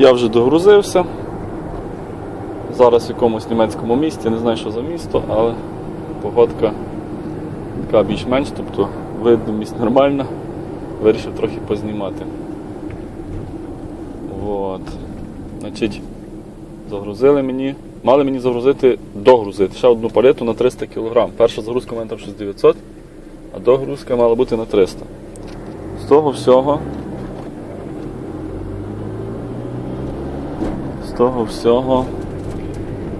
Я вже догрузився. Зараз в якомусь німецькому місті, не знаю, що за місто, але погодка така більш-менш, тобто видимість нормальна. Вирішив трохи познімати. Вот. Значить, загрузили мені. Мали мені загрузити, догрузити ще одну палету на 300 кг. Перша загрузка у мене там щось 900, а догрузка мала бути на 300. З того всього. Того всього.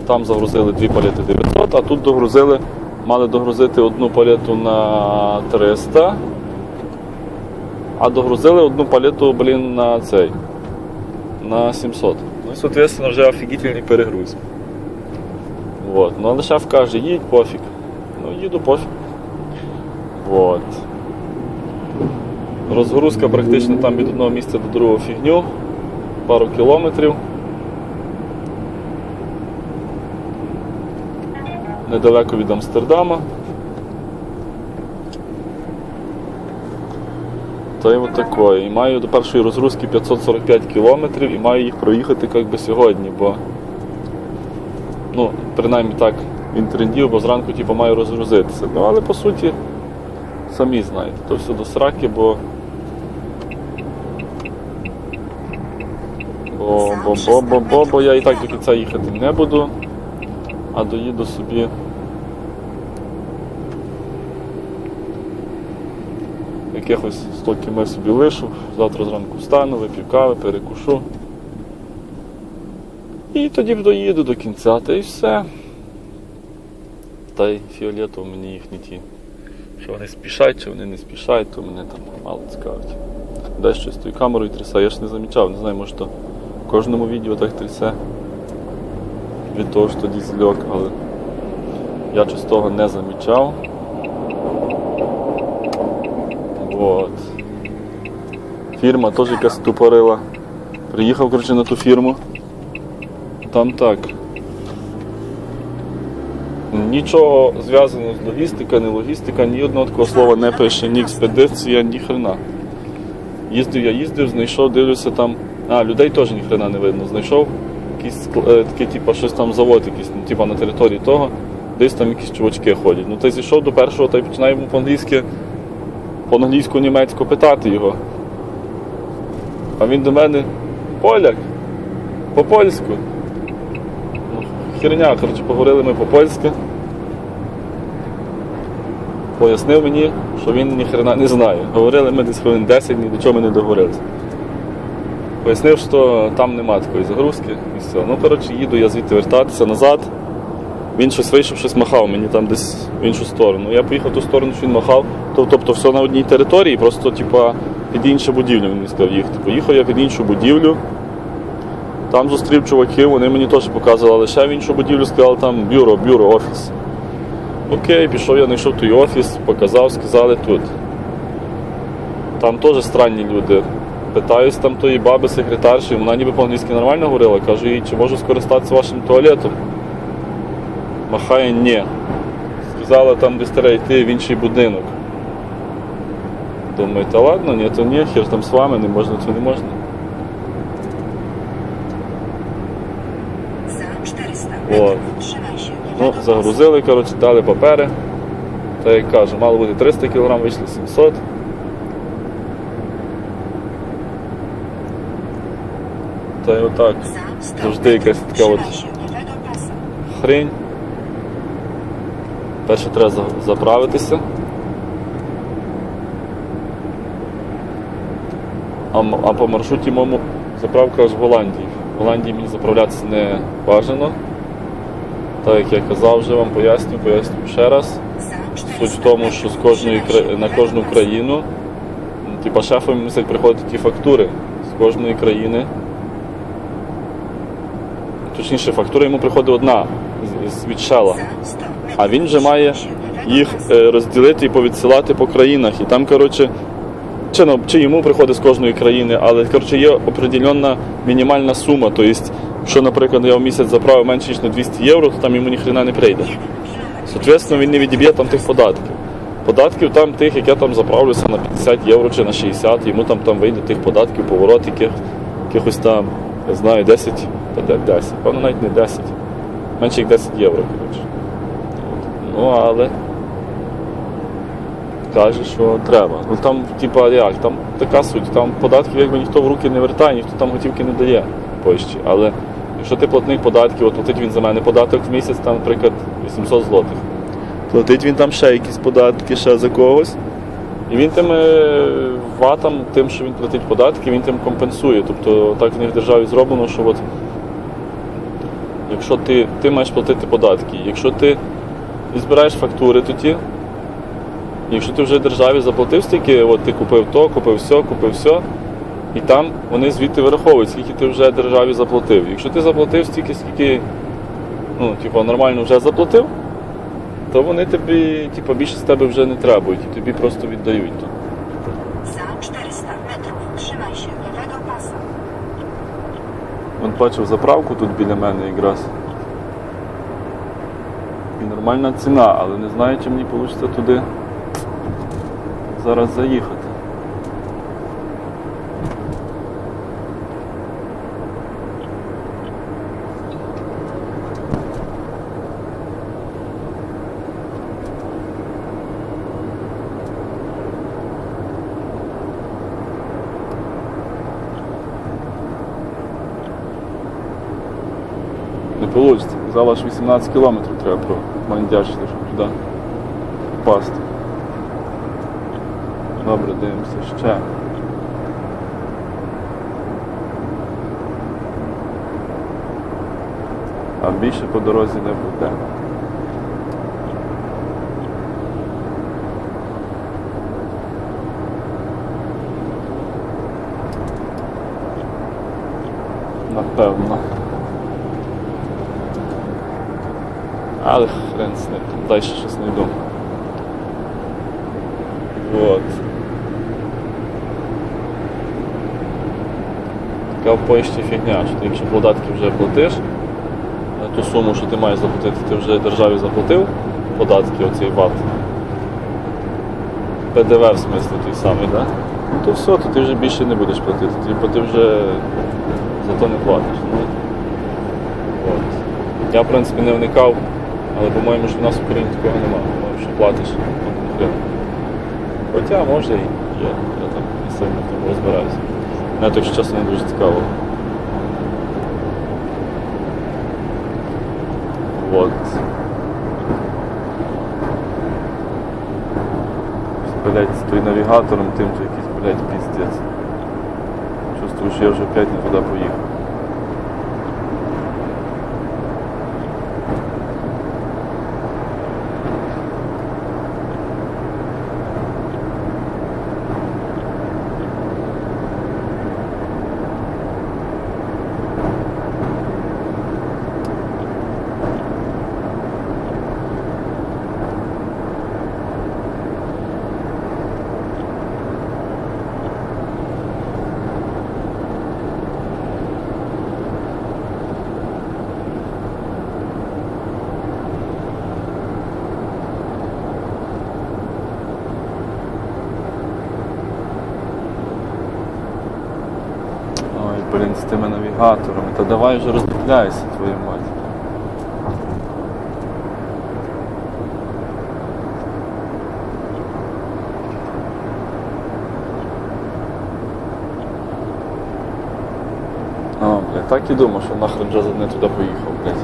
Там загрузили дві палети 900, а тут догрузили, мали догрузити одну палету на 300, а догрузили одну палету, блін, на цей. На 700. Ну і, соответственно, вже офігітельний перегруз. Вот. Ну, але шеф каже, їдь пофіг. Ну, їду пофіг. Вот. Розгрузка практично там від одного місця до другого фігню. Пару кілометрів. Недалеко від Амстердама. Та й от такое. І маю до першої розгрузки 545 кілометрів і маю їх проїхати як би сьогодні, бо ну, принаймні так він трендів, бо зранку типу, маю розгрузитися. Ну, але по суті, самі знаєте, то все до сраки, бо. Бо, бо, бо, бо, бо, бо я і так до кінця їхати не буду, а доїду собі. Якихось 100 км собі лишу, завтра зранку встану, вип'ю кави, перекушу. І тоді доїду до кінця, та й все. Та й фіолетово мені їхні ті. Що вони спішать, чи вони не спішать, то мене там мало цікавить. Десь щось тою камерою трясе, я ж не замічав, не знаю, може то в кожному відео так трясе від того, що дізельок, але я щось того не замічав. Вот. Фірма теж якась тупорила. Приїхав коротше, на ту фірму. Там так. Нічого зв'язаного з логістика, не логістика, ні одного такого слова не пише, ні експедиція, ні хрена. Їздив я їздив, знайшов, дивлюся там. А, людей теж ні хрена не видно. Знайшов якийсь е, такий, типу, щось там завод, якийсь, ну, типу, на території того, десь там якісь чувачки ходять. Ну та й зайшов до першого та й починаю йому по-англійськи, по-англійську-німецьку питати його. А він до мене поляк, по-польську. Ну, херня, коротше, поговорили ми по-польськи. Пояснив мені, що він ні хрена не знає. Говорили ми десь хвилин 10, ні до чого ми не договорилися. Пояснив, що там нема такої загрузки і все. Ну, коротше, їду я звідти вертатися назад. Він щось вийшов, щось махав мені там десь в іншу сторону. Я поїхав в ту сторону, що він махав. Тобто все на одній території, просто типа, під іншу будівлю він мені сказав їхати. Поїхав я під іншу будівлю. Там зустрів чуваків, вони мені теж показували, ще в іншу будівлю сказали, там бюро, бюро, офіс. Окей, пішов я, знайшов той офіс, показав, сказали тут. Там теж странні люди. Питаюсь там тої баби секретарші, вона ніби по-англійськи нормально говорила. Кажу їй, чи можу скористатися вашим туалетом. Махає ні. Сказала там десь треба йти в інший будинок. Думаю, та ладно, ні, то ні, хер там з вами, не можна, це не можна. За 400 От. Ну, загрузили, коротше, дали папери. Та як кажу, мало бути 300 кг, вийшло 700. Та й отак. pasu. Za 100 Завжди якась така от хрень. Перше треба заправитися. А, а по маршруті моєму заправка аж в Голландії. В Голландії мені заправлятися не бажано. Так як я казав вже вам поясню, поясню ще раз. Суть в тому, що з кожної на кожну країну, типа шефам мусять приходити ті фактури з кожної країни. Точніше, фактура йому приходить одна від шела. Za 100 А він вже має їх е, розділити і повідсилати по країнах. І там, коротше, чи, ну, чи йому приходить з кожної країни, але коротше, є определенна мінімальна сума. Тобто, якщо, наприклад, я в місяць заправив менше ніж на 200 євро, то там йому ніхрена не прийде. Соответственно, він не відіб'є там тих податків. Податків там тих, як я там заправлюся на 50 євро чи на 60, йому там, там вийде тих податків, поворот яких, якихось там я знаю, 10, та де 10, певно навіть не 10. Менше як 10 євро, коротше. Ну, але каже, що треба. Ну там, типа, як, там така суть, там податків якби ніхто в руки не вертає, ніхто там готівки не дає Польщі. Але якщо ти платник податків, от платить він за мене податок в місяць, там, наприклад, 800 злотих. Платить він там ще якісь податки, ще за когось. І він тим е, ватам, тим, що він платить податки, він тим компенсує. Тобто так в них в державі зроблено, що от, якщо ти, ти маєш платити податки, якщо ти і збираєш фактури тоді, якщо ти вже державі заплатив стільки, от ти купив то, купив все, купив все, і там вони звідти вираховують, скільки ти вже державі заплатив. Якщо ти заплатив стільки, скільки ну, типу, нормально вже заплатив, то вони тобі типу, більше з тебе вже не требують, і тобі просто віддають. Za 400 metrów trzymaj się lewego pasa. Вон бачив заправку тут біля мене якраз. Нормальна ціна, але не знаю, чи мені вийде туди зараз заїхати. Не вийде. Казала, аж 18 кілометрів треба Мандяшти, щоб туди впасти. Добре, дивимося ще. А більше по дорозі не буде. Напевно. Але хрен з ним, там далі щось не йду. Вот. Така в Польщі фігня, що ти якщо податки вже платиш, ту суму, що ти маєш заплатити, ти вже державі заплатив податки, оцей ват. ПДВ в смислі той самий, да? Ну то все, то ти вже більше не будеш платити, типу ти вже за то не платиш. Ну, от. Я в принципі не вникав, але по-моєму що в нас в Україні такого немає. Що платиш. Хоча може і є, я там не сильно в тому розбираюся. Навіть якщо чесно не дуже цікаво. Вот. Блять, з той навігатором тим же якийсь, блять, піздець. Чувствую, що я вже опять не туди поїхав. Ой, блін, з тими навігаторами. Та давай вже роздивляйся, твою мать. А, блядь, так і думав, що нахрен вже не туди поїхав, блядь.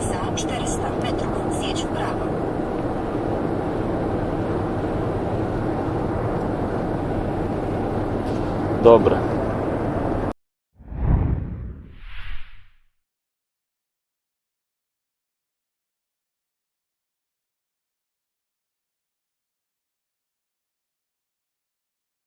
Za 400 metrów zjedź w prawo. Добре.